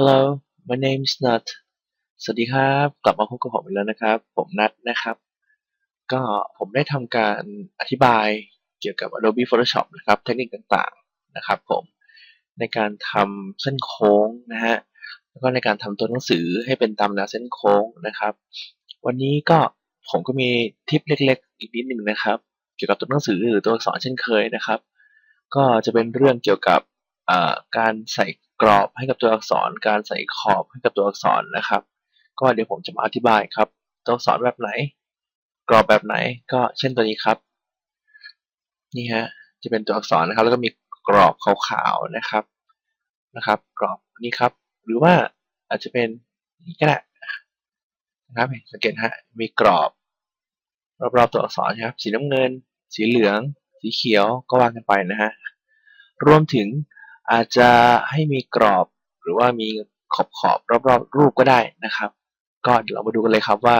Hello my name's Nut สวัสดีครับ กลับมาพบกับผมอีกแล้วนะครับ ผมนัทนะครับ ก็ผมได้ทำการอธิบายเกี่ยวกับ Adobe Photoshop นะครับ เทคนิคต่างๆนะครับผม ในการทำเส้นโค้งนะฮะ แล้วก็ในการทำตัวหนังสือให้เป็นตามแนวเส้นโค้งนะครับ วันนี้ก็ผมก็มีทิปเล็กๆ อีกนิดหนึ่งนะครับ เกี่ยวกับตัวหนังสือหรือตัวอักษรเช่นเคยนะครับ ก็จะเป็นเรื่องเกี่ยวกับการใส่ กรอบให้กับตัวอักษร การใส่ขอบให้กับตัวอักษรนะครับ ก็เดี๋ยวผมจะมาอธิบายครับ ตัวอักษรแบบไหน กรอบแบบไหนก็เช่นตัวนี้ครับ นี่ฮะจะเป็นตัวอักษรนะครับ แล้วก็มีกรอบขาวๆนะครับนะครับ กรอบนี้ครับ หรือว่าอาจจะเป็นนี้ก็ได้นะครับสังเกตฮะมีกรอบ รอบๆตัวอักษรครับ สีน้ำเงิน สีเหลือง สีเขียวก็วางกันไปนะฮะรวมถึง อาจจะให้มีกรอบหรือว่ามีขอบขอบรอบๆรูปก็ได้นะครับ ก็เดี๋ยวเรามาดูกันเลยครับว่า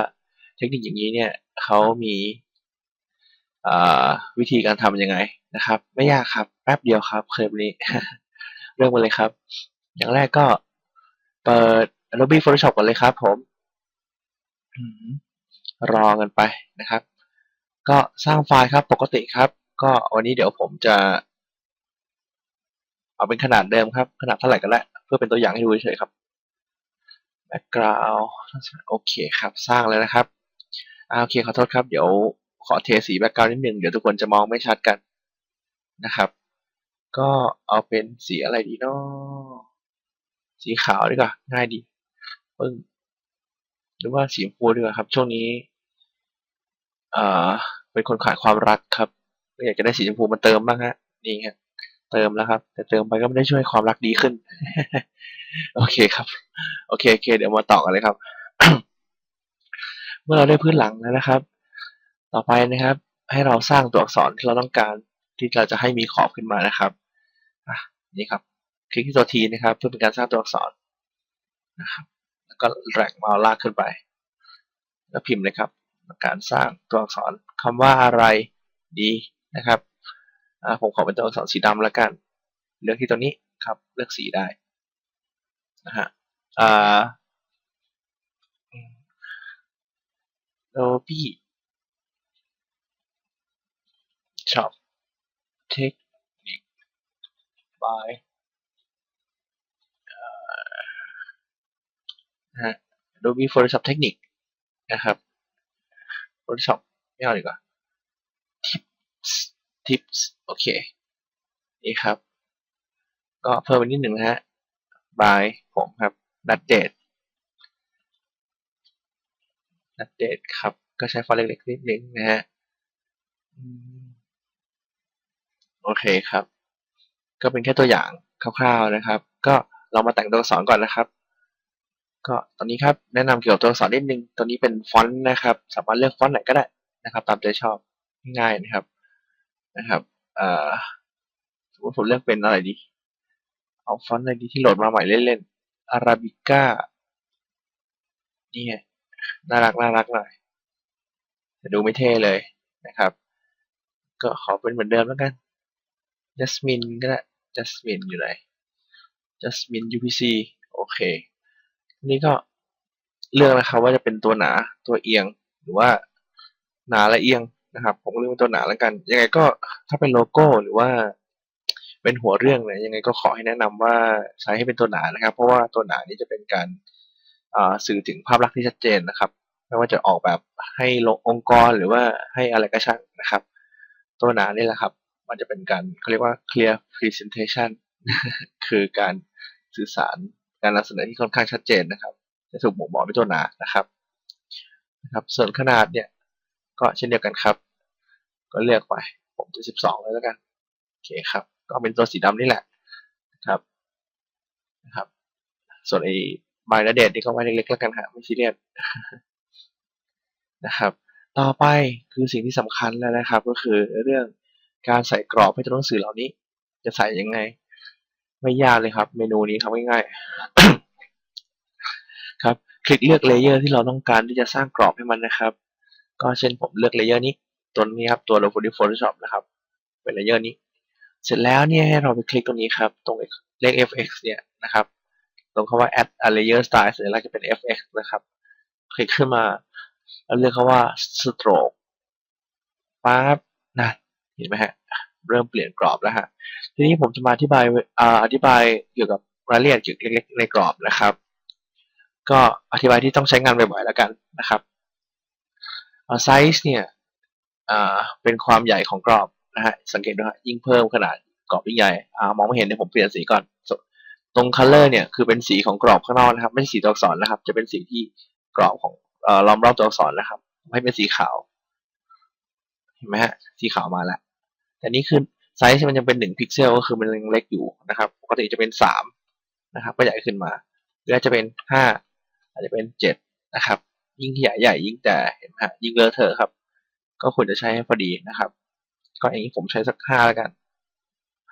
เทคนิคอย่างนี้เนี่ยเขามีวิธีการทำยังไงนะครับ ไม่ยากครับแป๊บเดียวครับเคลิปนี้เริ่มกันเลยครับ อย่างแรกก็เปิด Adobe Photoshop ก่อนเลยครับ ผมรอกันไปนะครับ ก็สร้างไฟล์ครับปกติครับ ก็วันนี้เดี๋ยวผมจะ เอาเป็นขนาดเดิมครับ ขนาดเท่าไหร่ก็ได้เพื่อเป็นตัวอย่างให้ดูเฉยๆครับ background โอเคครับ สร้างแล้วนะครับอโอเคขอโทษครับ เดี๋ยวขอเทสี background นิดนึง เดี๋ยวทุกคนจะมองไม่ชัดกันนะครับ ก็เอาเป็นสีอะไรดีเนาะสีขาวดีกว่า ง่ายดีปึ้งหรือว่าสีชมพูดีกว่าครับ ช่วงนี้เอ่าเป็นคนขาดความรักครับก็อยากจะได้สีชมพูมาเติมบ้างฮะ นี่ครับ เติมแล้วครับ แต่เติมไปก็ไม่ได้ช่วยความรักดีขึ้น โอเคครับ โอเคโอเค เดี๋ยวมาต่อกันเลยครับ เมื่อเราได้พื้นหลังแล้วนะครับ ต่อไปนะครับ ให้เราสร้างตัวอักษรที่เราต้องการที่เราจะให้มีขอบขึ้นมานะครับอะนี่ครับ คลิกที่ตัวทีนะครับ เพื่อเป็นการสร้างตัวอักษรนะครับ แล้วก็แรงมาลากขึ้นไป แล้วพิมพ์เลยครับ การสร้างตัวอักษรคำว่าอะไรดีนะครับ ผมขอเป็นตัวอักษรสีดำแล้วกัน เลือกที่ตัวนี้ครับเลือกสีได้นะฮะอ่า Adobe Shop Technique by นะฮะ Adobe Photoshop Technique นะครับ Photoshop ไม่เอาดีกว่า Tips โอเค นี่ครับ ก็เพิ่มไปนิดหนึ่งนะฮะ by ผมครับ นัดเดทนัดเดทครับ ก็ใช้ฟอนต์เล็กๆนิดนึงนะฮะโอเคครับ ก็เป็นแค่ตัวอย่างคร่าวๆนะครับ ก็เรามาแต่งตัวอักษรก่อนนะครับ ก็ตอนนี้ครับแนะนำเกี่ยวกับตัวอักษรนิดนึงตัวนี้เป็นฟอนต์นะครับ สามารถเลือกฟอนต์ไหนก็ได้นะครับ ตามใจชอบง่ายนะครับ นะครับสมมติผมเลือกเป็นอะไรดี เอาฟอนต์อะไรดีที่โหลดมาใหม่เล่นๆอาราบิก้านี่ไงน่ารักน่ารักหน่อยแต่ดูไม่เท่เลยนะครับ ก็ขอเป็นเหมือนเดิมแล้วกัน Jasmine ก็ได้ Jasmine อยู่ไหน Jasmine UPC โอเค นี่ก็เลือกนะครับว่าจะเป็นตัวหนาตัวเอียงหรือว่าหนาและเอียง นะครับ ผมเลือกเป็นตัวหนาแล้วกัน ยังไงก็ถ้าเป็นโลโก้หรือว่าเป็นหัวเรื่องเนี่ยยังไงก็ขอให้แนะนำว่าใช้ให้เป็นตัวหนานะครับ เพราะว่าตัวหนานี้จะเป็นการสื่อถึงภาพลักษณ์ที่ชัดเจนนะครับ ไม่ว่าจะออกแบบให้ลงองค์กรหรือว่าให้อะไรก็ช่างนะครับ ตัวหนานี่แหละครับ มันจะเป็นการเขาเรียกว่า clear presentation คือการสื่อสารการนำเสนอที่ค่อนข้างชัดเจนนะครับจะถูกบ่งบอกด้วยตัวหนานะครับนะครับ ส่วนขนาดเนี่ยก็เช่นเดียวกันครับ ก็เลือกไป ผมจะ12เลยแล้วกันโอเคครับ ก็เป็นตัวสีดำนี่แหละนะครับนะครับ ส่วนไอ้ใบและเดทนี่ก็ไว้เล็กๆแล้วกันฮะไม่ซีเรียสนะครับ ต่อไปคือสิ่งที่สำคัญแล้วนะครับ ก็คือเรื่องการใส่กรอบให้ตัวหนังสือเหล่านี้ จะใส่ยังไง ไม่ยากเลยครับ เมนูนี้ทำง่ายๆครับ คลิกเลือกเลเยอร์ที่เราต้องการที่จะสร้างกรอบให้มันนะครับ ก็เช่นผมเลือกเลเยอร์นี้ ตัวนี้ครับตัว Adobe Photoshop นะครับเป็นเลเยอร์นี้ เสร็จแล้วเนี่ยให้เราไปคลิกตรงนี้ครับ ตรงเลข fx เนี่ยนะครับ ตรงคำว่า add a layer style สัญลักษณ์จะเป็น fx นะครับ คลิกขึ้นมาแล้วเลือกคำว่า stroke ปั๊บนะเห็นไหมฮะเริ่มเปลี่ยนกรอบแล้วฮะทีนี้ผมจะมาอธิบายออธิบายเกี่ยวกับรายละเอียดเกี่ยวกับเล็กๆในกรอบนะครับ ก็อธิบายที่ต้องใช้งานบ่อยๆแล้วกันนะครับไซส์เนี่ย เป็นความใหญ่ของกรอบนะฮะสังเกตดูฮะยิ่งเพิ่มขนาดกรอบยิ่งใหญ่อ่ามองไม่เห็นเดี๋ยวผมเปลี่ยนสีก่อน ตรง color เนี่ยคือเป็นสีของกรอบข้างนอกนะครับ ไม่ใช่สีตัวอักษรนะครับ จะเป็นสีที่กรอบของเอ่อล้อมรอบตัวอักษรนะครับ ให้เป็นสีขาวเห็นไหมฮะสีขาวมาแล้วแต่นี่คือไซส์มันยังเป็นหนึ่งพิกเซลก็คือมันยังเล็กอยู่นะครับปกติจะเป็นสามนะครับ ก็ใหญ่ขึ้นมาหรืออาจจะเป็นห้าอาจจะเป็นเจ็ดนะครับ ยิ่งใหญ่ใหญ่ยิ่งแต่เห็นไหมฮะยิ่งเลอะเทอะครับ ก็ควรจะใช้ให้พอดีนะครับ ก็อย่างนี้ผมใช้สักห้าแล้วกัน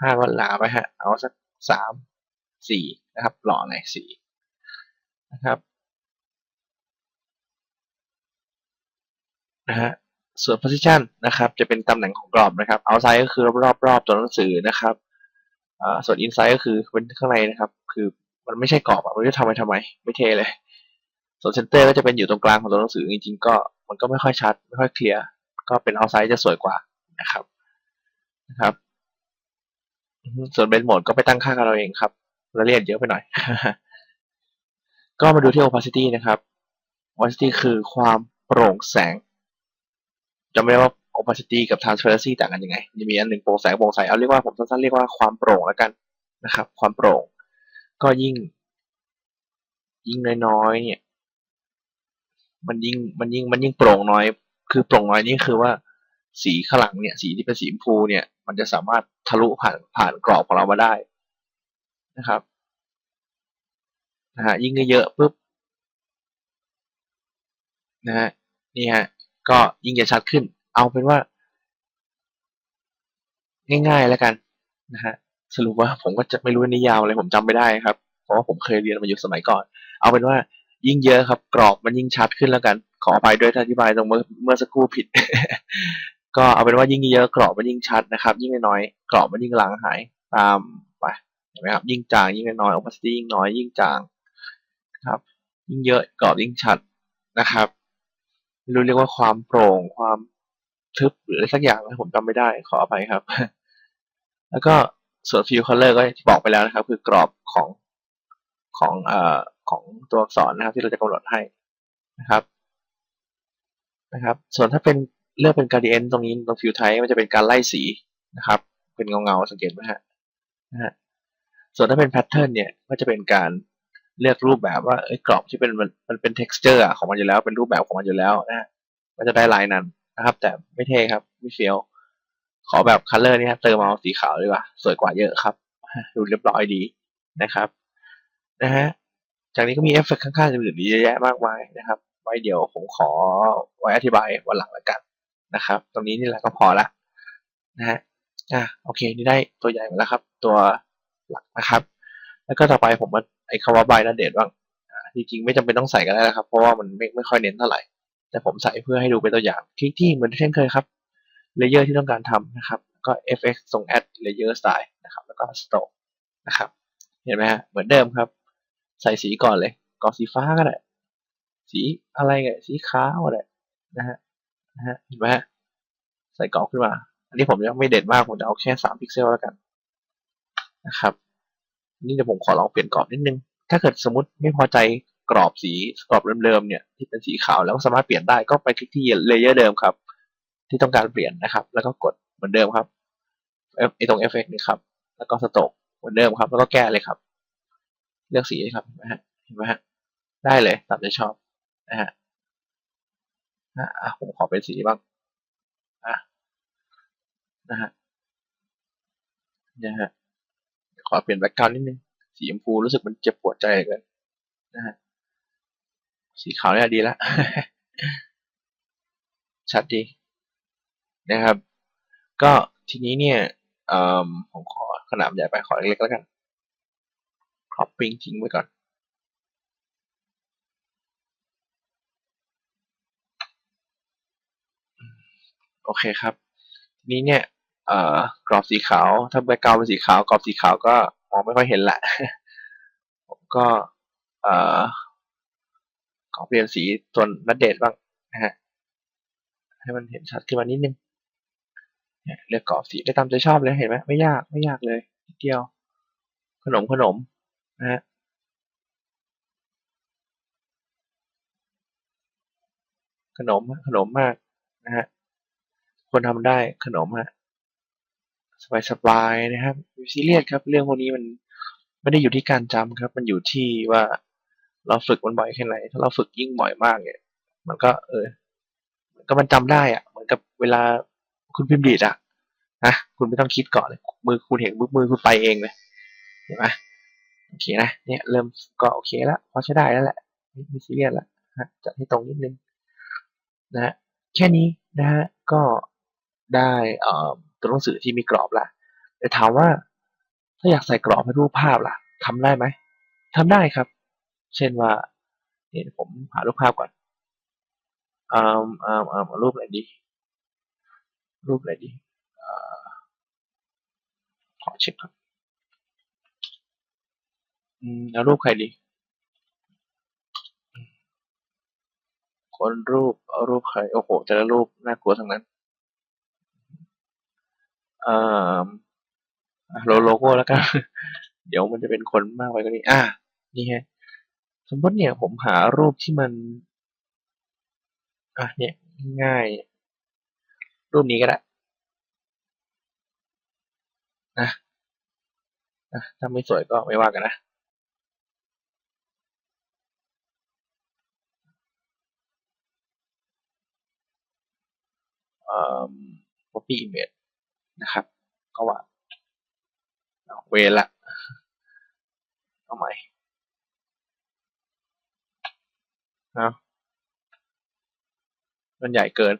ห้าก็ลาไปฮะ เอาสักสามสี่นะครับหล่อหน่อยสี่นะครับนะฮะส่วน position นะครับ จะเป็นตำแหน่งของกรอบนะครับ outside ก็คือรอบๆรอบตัวหนังสือนะครับส่วน inside ก็คือเป็นข้างในนะครับ คือมันไม่ใช่กรอบอะมันจะทำไปทำไม ไม่เทเลย ส่วน center ก็จะเป็นอยู่ตรงกลางของตัวหนังสือจริงๆก็มันก็ไม่ค่อยชัด ไม่ค่อยเคลียร์ ก็เป็น outside จะสวยกว่านะครับนะครับ ส่วน blend mode ก็ไปตั้งค่ากันเราเองครับรายละเอียดเยอะไปหน่อย ก็มาดูที่ opacity นะครับ opacity คือความโปร่งแสงจำไม่ได้ว่า opacity กับ transparency ต่างกันยังไงจะมีอันหนึ่งโปร่งแสงโปร่งใสเอาเรียกว่าผมสั้นๆเรียกว่าความโปร่งแล้วกันนะครับ ความโปร่ง ก็ยิ่ง ยิ่งน้อยๆเนี่ย มันยิ่งมันยิ่งมันยิ่งโปร่งน้อย คือโปร่งน้อยนี่คือว่าสีข้างหลังเนี่ย สีที่เป็นสีชมพูเนี่ย มันจะสามารถทะลุผ่านผ่านกรอบของเรามาได้นะครับนะฮะยิ่งเยอะปุ๊บนะฮะนี่ฮะก็ยิ่งจะชัดขึ้น เอาเป็นว่า ง่ายๆแล้วกันนะฮะสรุปว่าผมก็จะไม่รู้นิยาวอะไรผมจำไม่ได้ครับ เพราะว่าผมเคยเรียนมาอยู่สมัยก่อน เอาเป็นว่ายิ่งเยอะครับ กรอบมันยิ่งชัดขึ้นแล้วกัน ขออภัยด้วยถ้าอธิบายตรงเมื่อเมื่อสักครู่ผิด ก็เอาเป็นว่ายิ่งเยอะกรอบมันยิ่งชัดนะครับ ยิ่งน้อยกรอบมันยิ่งหลังหายตามไปเห็นไหมครับ ยิ่งจางยิ่งน้อย opacity ยิ่งน้อยยิ่งจางนะครับ ยิ่งเยอะกรอบยิ่งชัดนะครับรู้เรียกว่าความโปร่งความทึบหรืออะไรสักอย่างนะผมจำไม่ได้ขออภัยครับ แล้วก็ส่วน fill color ก็บอกไปแล้วนะครับ คือกรอบของของเอ่อของตัวอักษรนะครับ ที่เราจะกำหนดให้นะครับ นะครับ ส่วนถ้าเป็นเลือกเป็น gradient ตรงนี้ตรง fill type มันจะเป็นการไล่สีนะครับ เป็นเงาเงาสังเกตไหมฮะนะฮะส่วนถ้าเป็น pattern เนี่ยก็จะเป็นการเลือกรูปแบบว่าเอ้ยกรอบที่เป็นมันเป็น texture ของมันอยู่แล้วเป็นรูปแบบของมันอยู่แล้วนะฮะมันจะได้ลายนั้นนะครับ แต่ไม่เท่ครับไม่เฟี้ยวขอแบบ color นี่ฮะเติมเอาสีขาวดีกว่าสวยกว่าเยอะครับดูเรียบร้อยดีนะครับนะฮะจากนี้ก็มีเอฟเฟกต์ข้างๆอื่นๆเยอะแยะมากมายนะครับ ไว้เดี๋ยวผมขอไว้อธิบายวันหลังแล้วกันนะครับ ตรงนี้นี่แหละก็พอละนะฮะอะโอเค นี่ได้ตัวใหญ่มาแล้วครับ ตัวหลักนะครับ แล้วก็ต่อไปผมมาไอ้คำว่าบายนัดเดทบ้างจริงๆไม่จำเป็นต้องใส่ก็ได้แล้วครับ เพราะว่ามันไม่ไม่ค่อยเน้นเท่าไหร่ แต่ผมใส่เพื่อให้ดูเป็นตัวอย่างคลิกที่เหมือนเช่นเคยครับเลเยอร์ที่ต้องการทำนะครับ ก็ fx ส่ง add layer style นะครับ แล้วก็ stroke นะครับ เห็นไหมฮะเหมือนเดิมครับ ใส่สีก่อนเลยก่อนสีฟ้าก็ได้ สีอะไรไงสีขาวก็ได้นะฮะนะฮะเห็นไหมฮะใส่กรอบขึ้นมา อันนี้ผมยังไม่เด็ดมากผมจะเอาแค่สามพิกเซลแล้วกันนะครับ นี่เดี๋ยวผมขอลองเปลี่ยนกรอบนิดนึง ถ้าเกิดสมมติไม่พอใจกรอบสีกรอบเดิมๆเนี่ยที่เป็นสีขาวแล้วสามารถเปลี่ยนได้ก็ไปคลิกที่เลเยอร์เดิมครับ ที่ต้องการเปลี่ยนนะครับ แล้วก็กดเหมือนเดิมครับไอตรงเอฟเฟกต์นี่ครับ แล้วก็สโตกเหมือนเดิมครับ แล้วก็แก้เลยครับ เลือกสีครับเห็นไหมฮะเห็นไหมฮะได้เลยตามใจชอบ นะฮะอะผมขอเป็นสีบ้างอะนะฮะนะฮะขอเปลี่ยนแบ็กกราวนิดนึงสีชมพูรู้สึกมันเจ็บปวดใจเกินนะฮะสีขาวเนี่ยดีล้วชัดดีนะครับ ก็ทีนี้เนี่ยผมขอขนาดใหญ่ไปขอเล็กๆแล้วกันครอปปิ้งทิ้งไว้ก่อน โอเคครับทีนี้เนี่ยกรอบสีขาว ถ้าแบ็กกราวเป็นสีขาว กรอบสีขาวก็มองไม่ค่อยเห็นแหละผมก็เอ่อขอเปลี่ยนสีตัวนัดเดทบ้างนะฮะให้มันเห็นชัดขึ้นมานิดนึงเนี่ยเลือกกรอบสีได้ตามใจชอบเลยเห็นไหมไม่ยากไม่ยากเลยนิดเดียว ขนมขนมนะฮะขนมขนมมากนะฮะ คนทำได้ขนมฮะสบายสบายๆนะครับอยู่ซีเรียสครับ เรื่องพวกนี้มันไม่ได้อยู่ที่การจำครับ มันอยู่ที่ว่าเราฝึกมันบ่อยแค่ไหน ถ้าเราฝึกยิ่งบ่อยมากเนี่ย มันก็ เออ มันก็มันจำได้อะเหมือนกับเวลาคุณพิมพ์ดีดอะนะคุณไม่ต้องคิดก่อนเลย มือคุณเห็นมือมือคุณไปเองเลยเห็นไหมโอเคนะเนี่ยเริ่มก็โอเคแล้วพอใช้ได้แล้วแหละไม่ซีเรียสแล้วนะฮะจัดให้ตรงนิดนึงนะฮะแค่นี้นะฮะก็ ได้ตัวหนังสือที่มีกรอบละแต่ถามว่า ถ้าอยากใส่กรอบให้รูปภาพล่ะทำได้ไหมทำได้ครับ เช่นว่าเนี่ยผมหารูปภาพก่อนอ่าอ่าอ่ารูปอะไรดี รูปอะไรดีอ่าขอเช็คก่อนอืมเอารูปใครดี คนรูปเอารูปใคร โอ้โห แต่ละรูปน่ากลัวทั้งนั้น อ่าโลโลโก้แล้วกัน เดี๋ยวมันจะเป็นคนมากไปกว่านี้ อ่านี่ฮะ สมมติเนี่ยผมหารูปที่มัน อะเนี่ยง่าย รูปนี้ก็ได้นะนะถ้าไม่สวยก็ไม่ว่ากันนะอ่อ copy image นะครับ ก็ว่าเวละเอาใหม่เอามันใหญ่เกิน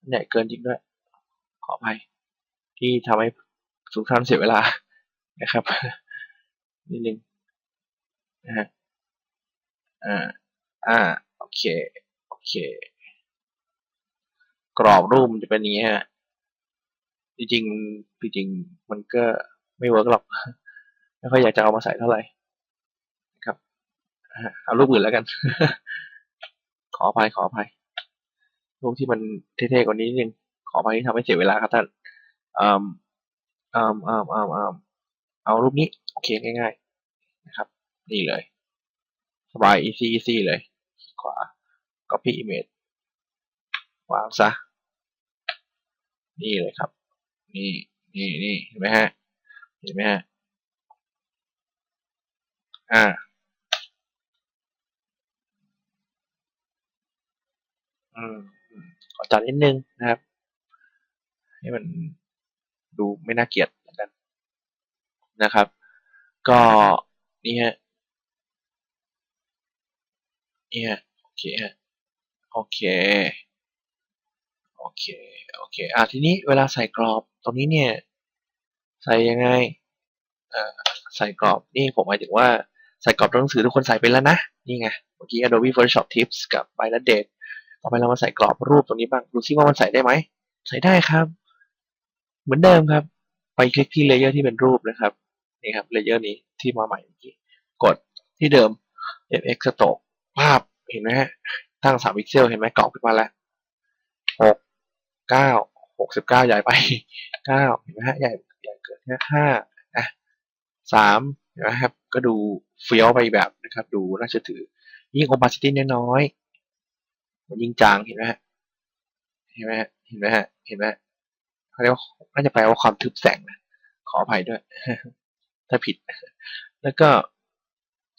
มันใหญ่เกินจริงด้วย ขออภัยที่ทำให้ทุกท่านเสียเวลานะครับนิดนึงนะฮะ อ่าอ่าโอเคโอเค กรอบรูปมันจะเป็นอย่างนี้ฮะจริงจริงมันก็ไม่เวิร์กหรอกไม่ค่อยอยากจะเอามาใส่เท่าไหร่ครับเอารูปอื่นแล้วกัน ขออภัยขออภัยรูปที่มันเท่ๆกว่านี้นิดนึงขออภัยที่ทำให้เสียเวลาครับท่านอืมอืมอืมอืมอืมเอารูปนี้ โอเคง่าย ๆ นะครับ นี่เลย สบาย easy easy เลยขวา copy image วางซะ นี่เลยครับ นี่ นี่นี่เห็นไหมฮะ เห็นไหมฮะ อ่า อืมขอจัดนิดนึงนะครับ ให้มันดูไม่น่าเกลียดกันนะครับ ก็นี่ฮะ นี่ฮะโอเคฮะโอเคโอเคโอเคอะทีนี้เวลาใส่กรอบตรงนี้เนี่ย ใส่ยังไงอ่าใส่กรอบนี่ผมหมายถึงว่าใส่กรอบตัวหนังสือทุกคนใส่เป็นแล้วนะนี่ไงเมื่อกี้ Adobe Photoshop Tips กับ b y n a d a t e ต่อไปเรามาใส่กรอบรูปตรงนี้บ้างดูซิว่ามันใส่ได้ไหมใส่ได้ครับ เหมือนเดิมครับ ไปคลิกที่เลเยอร์ที่เป็นรูปนะครับนี่ครับเลเยอร์นี้ที่มาใหม่เมื่อกี้กดที่เดิม FX Stroke ภาพเห็นไหมฮะตั้งสามพิกเซลเห็นไหมกรอบขึ้นมาแล้วหกเก้าหกสิบเก้าใหญ่ไปเก้าเห็นไหมฮะใหญ่ใหญ่เกินแค่ห้าอะสามเห็นไหมครับ ก็ดูเฟี้ยวไปแบบนะครับ ดูน่าเชื่อถือ ยิ่ง opacity น้อยๆมันยิ่งจางเห็นไหมฮะเห็นไหมฮะเห็นไหมฮะเห็นไหมเขาเรียกว่าน่าจะแปลว่าความทึบแสงนะขออภัยด้วย ถ้าผิด แล้วก็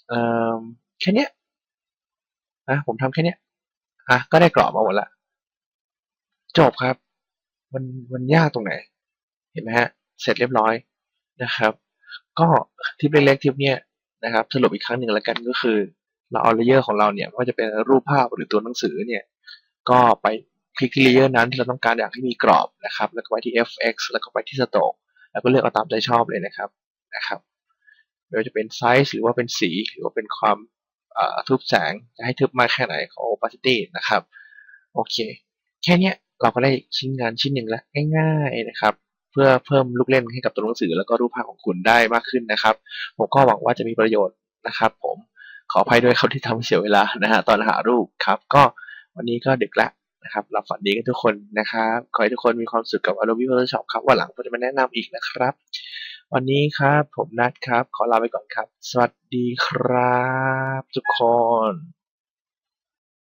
เอ่อแค่เนี้ย นะผมทำแค่เนี้ยอะก็ได้กรอบมาหมดละจบครับ มันมันยากตรงไหน เห็นไหมฮะ เสร็จเรียบร้อยนะครับ ก็ทิปเล็กๆทิปเนี้ยนะครับ สรุปอีกครั้งหนึ่งแล้วกันก็คือ เราเอาเลเยอร์ของเราเนี่ยไม่ว่าจะเป็นรูปภาพหรือตัวหนังสือเนี่ย ก็ไปคลิกที่เลเยอร์นั้นที่เราต้องการอยากให้มีกรอบนะครับ แล้วก็ไปที่ fx แล้วก็ไปที่ stroke แล้วก็เลือกเอาตามใจชอบเลยนะครับนะครับไม่ว่าจะเป็นไซส์หรือว่าเป็นสีหรือว่าเป็นความ ทึบแสงจะให้ทึบมากแค่ไหนของ opacity นะครับ โอเค แค่นี้เราก็ได้ชิ้นงานชิ้นหนึ่งแล้วง่ายๆนะครับ เพื่อเพิ่มลูกเล่นให้กับตัวหนังสือแล้วก็รูปภาพของคุณได้มากขึ้นนะครับ ผมก็หวังว่าจะมีประโยชน์นะครับ ผมขออภัยด้วยครับที่ทำเสียเวลานะฮะตอนหารูปครับ ก็วันนี้ก็ดึกแล้วนะครับหลับฝันดีกันทุกคนนะครับ ขอให้ทุกคนมีความสุขกับ Adobe Photoshop ครับวันหลังผมจะมาแนะนำอีกนะครับ วันนี้ครับ ผมนัดครับ ขอลาไปก่อนครับ สวัสดีครับ ทุกคน